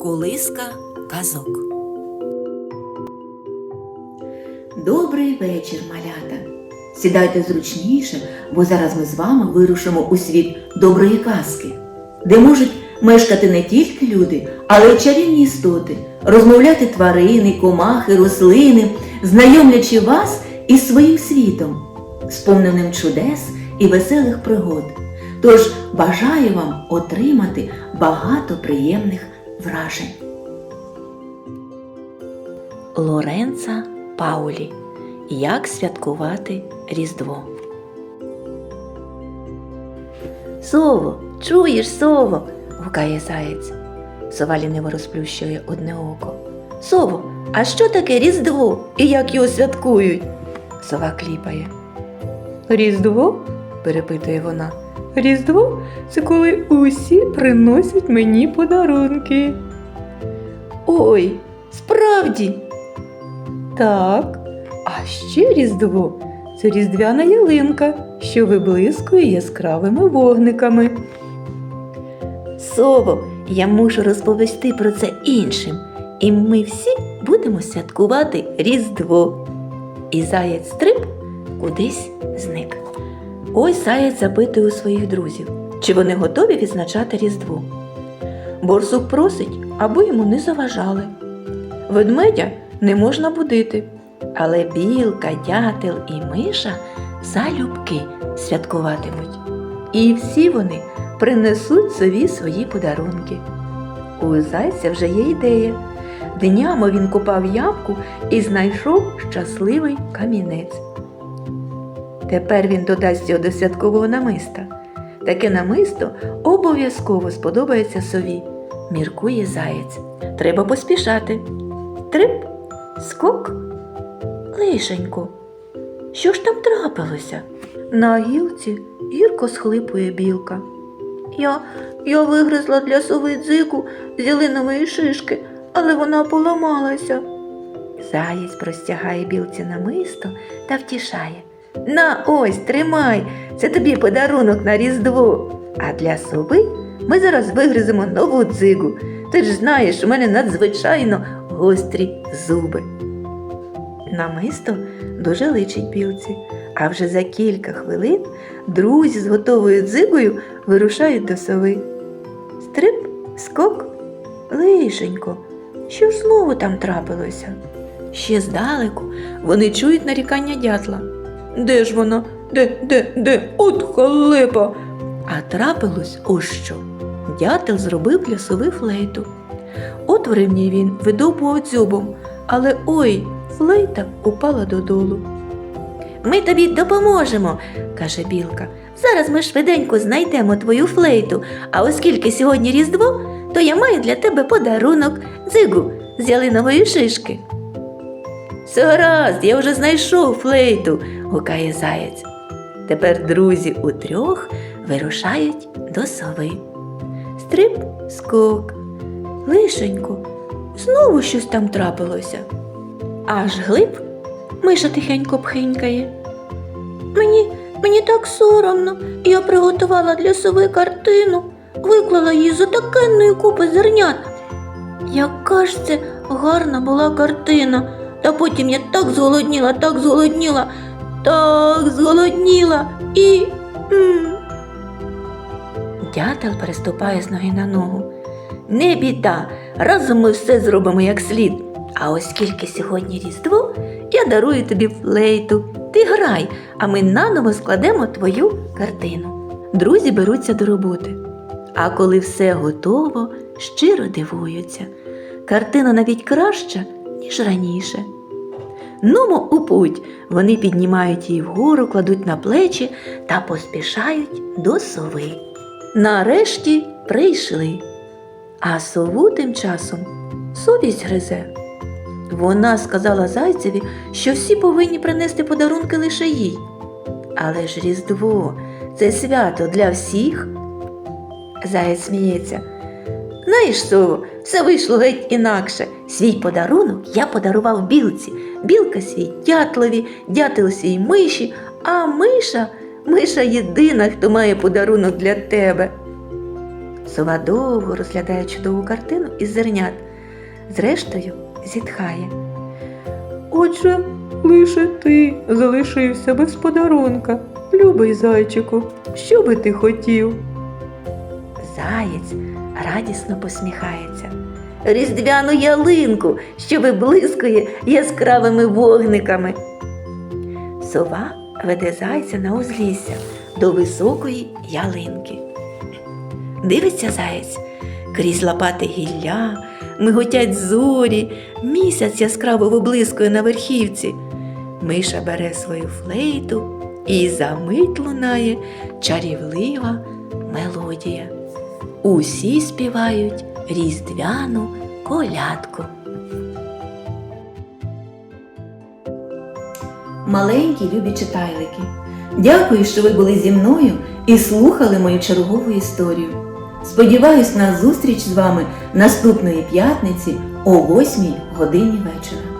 Колиска казок. Добрий вечір, малята. Сідайте зручніше, бо зараз ми з вами вирушимо у світ доброї казки, де можуть мешкати не тільки люди, але й чарівні істоти, розмовляти тварини, комахи, рослини, знайомлячи вас із своїм світом, сповненим чудес і веселих пригод. Тож бажаю вам отримати багато приємних вражень. Лоренца Паулі. Як святкувати Різдво. Сово, чуєш, сово? гукає заєць. Сова ліниво розплющує одне око. Сово, а що таке Різдво і як його святкують? Сова кліпає. Різдво? перепитує вона. Різдво це коли усі приносять мені подарунки. Ой, справді. Так, а ще Різдво це різдвяна ялинка, що виблискує яскравими вогниками. Сово, я мушу розповісти про це іншим, і ми всі будемо святкувати Різдво. І заєць стрип кудись зник. Ось заєць запитує у своїх друзів, чи вони готові відзначати Різдво. Борсук просить, аби йому не заважали. Ведмедя не можна будити, але білка, дятел і миша залюбки святкуватимуть. І всі вони принесуть сові свої подарунки. У зайця вже є ідея. Днями він копав ямку і знайшов щасливий камінець. Тепер він додасть його до святкового намиста. Таке намисто обов'язково сподобається сові, міркує заєць. Треба поспішати. Трип, скок, лишенько. Що ж там трапилося? На гілці гірко схлипує білка. Я, я вигризла для сови дзику з ялинової шишки, але вона поламалася. Заєць простягає білці намисто та втішає. На ось, тримай, це тобі подарунок на Різдво. А для сови ми зараз вигриземо нову дзигу. Ти ж знаєш, у мене надзвичайно гострі зуби. Намисто дуже личить білці, а вже за кілька хвилин друзі з готовою дзигою вирушають до сови. Стрип, скок, лишенько. Що ж знову там трапилося? Ще здалеку вони чують нарікання дятла. Де ж вона? Де, де, де? От халепа. А трапилось ось що. Дятел зробив для флейту. От в ремні він видовбував дзьобом, але ой, флейта упала додолу. Ми тобі допоможемо, каже білка. Зараз ми швиденько знайдемо твою флейту, а оскільки сьогодні Різдво, то я маю для тебе подарунок дзигу з ялинової шишки. Все гаразд, я вже знайшов флейту, гукає заєць. Тепер друзі утрьох вирушають до сови. Стрип, скок, лишенько, знову щось там трапилося. Аж глиб миша тихенько пхинькає. Мені, мені так соромно. Я приготувала для сови картину, виклала її з отакенної купи зернят. Яка ж це гарна була картина. Та потім я так зголодніла, так зголодніла, так зголодніла і. Дятел переступає з ноги на ногу. Не біда, разом ми все зробимо як слід. А оскільки сьогодні Різдво, я дарую тобі флейту. Ти грай, а ми наново складемо твою картину. Друзі беруться до роботи. А коли все готово, щиро дивуються. Картина навіть краща, ніж раніше. Нумо у путь, вони піднімають її вгору, кладуть на плечі та поспішають до сови. Нарешті прийшли. А сову тим часом совість гризе. Вона сказала зайцеві, що всі повинні принести подарунки лише їй. Але ж Різдво це свято для всіх. Заєць сміється. Знаєш, сово, все вийшло геть інакше. Свій подарунок я подарував білці, білка свій дятлові, дятел свій миші, а миша, миша єдина, хто має подарунок для тебе. Сова довго розглядає чудову картину із зернят. Зрештою, зітхає. Отже, лише ти залишився без подарунка. Любий зайчику, що би ти хотів? Заєць радісно посміхається. Різдвяну ялинку, що виблискує яскравими вогниками. Сова веде зайця на узлісся до високої ялинки. Дивиться заєць, крізь лопати гілля, миготять зорі, місяць яскраво виблискує на верхівці. Миша бере свою флейту і за мить лунає чарівлива мелодія. Усі співають різдвяну колядку. Маленькі любі читайлики. Дякую, що ви були зі мною і слухали мою чергову історію. Сподіваюсь на зустріч з вами наступної п'ятниці о 8 годині вечора.